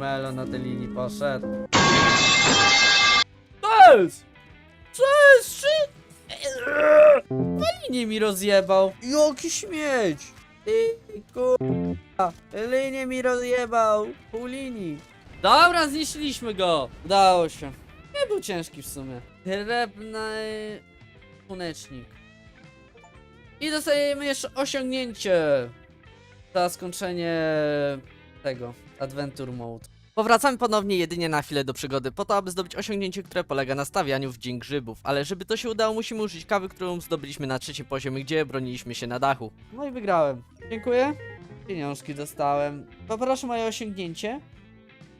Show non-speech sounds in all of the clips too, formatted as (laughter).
Melo na tej linii poszedł. Jest? Czy... Na linię mi rozjebał. Jaki śmieć. Ty kurwa. Linię mi rozjebał. Pół linii. Dobra, zniszczyliśmy go. Udało się. Nie był ciężki w sumie. Drewny słonecznik. I dostajemy jeszcze osiągnięcie za skończenie tego Adventure Mode. Powracamy ponownie jedynie na chwilę do przygody, po to, aby zdobyć osiągnięcie, które polega na stawianiu w dzień grzybów. Ale żeby to się udało, musimy użyć kawy, którą zdobyliśmy na trzecim poziomie, gdzie broniliśmy się na dachu. No i wygrałem. Dziękuję. Pieniążki dostałem. Poproszę moje osiągnięcie.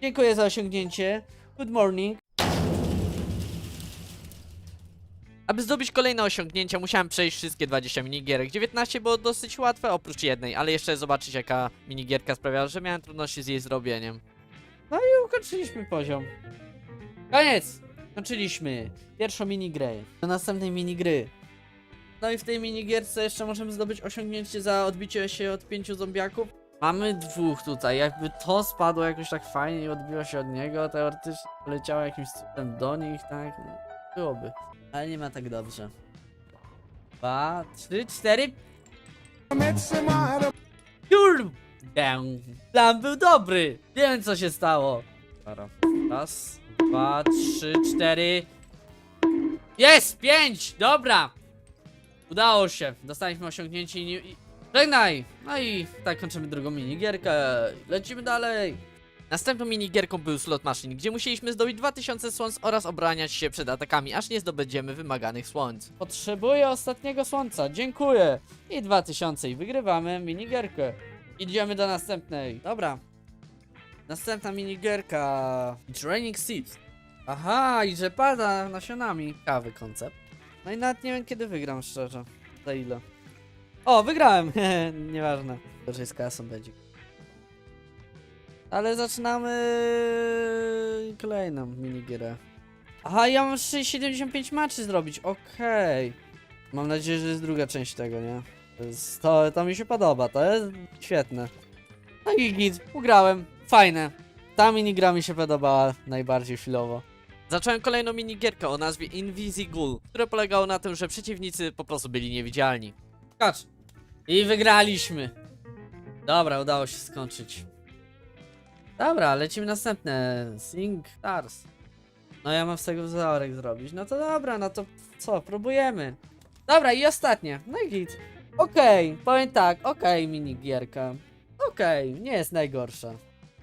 Dziękuję za osiągnięcie. Good morning. Aby zdobyć kolejne osiągnięcia, musiałem przejść wszystkie 20 minigierek. 19 było dosyć łatwe, oprócz jednej, ale jeszcze zobaczyć jaka minigierka sprawiała, że miałem trudności z jej zrobieniem. No i ukończyliśmy poziom. Koniec! Kończyliśmy pierwszą minigrę. Do następnej minigry. No i w tej minigierce jeszcze możemy zdobyć osiągnięcie za odbicie się od pięciu zombiaków. Mamy dwóch tutaj, jakby to spadło jakoś tak fajnie i odbiło się od niego, teoretycznie leciało jakimś cudem do nich, tak? Byłoby. Ale nie ma tak dobrze. Dwa, trzy, cztery. Kurde! Plan był dobry! Wiem co się stało. Raz, dwa, trzy, cztery. Jest! Pięć! Dobra! Udało się. Dostaliśmy osiągnięcie i... Żegnaj! No i tak kończymy drugą minigierkę. Lecimy dalej. Następną minigierką był slot machine, gdzie musieliśmy zdobyć 2000 słońc oraz obraniać się przed atakami, aż nie zdobędziemy wymaganych słońc. Potrzebuję ostatniego słońca, dziękuję. I 2000 i wygrywamy minigierkę. Idziemy do następnej. Dobra. Następna minigierka. Training Seeds. Aha, i że pada nasionami. Kawy koncept. No i nawet nie wiem kiedy wygram, szczerze. Za ile. O, wygrałem! (laughs) Nieważne. Gorzej z kasą będzie. Ale zaczynamy kolejną minigierę. Aha, ja mam 75 maczy zrobić, okej. Mam nadzieję, że jest druga część tego, nie? To, to, mi się podoba, to jest świetne. No i ugrałem, fajne. Ta minigra mi się podobała najbardziej chwilowo. Zacząłem kolejną minigierkę o nazwie Invisigoul, które polegało na tym, że przeciwnicy po prostu byli niewidzialni. Skacz! I wygraliśmy! Dobra, udało się skończyć. Dobra, lecimy następne. Sing Stars. No ja mam z tego wzorek zrobić. No to dobra, no to co, próbujemy. Dobra, i ostatnie. No i git. Okej, powiem tak, okej, minigierka. Okej, nie jest najgorsza.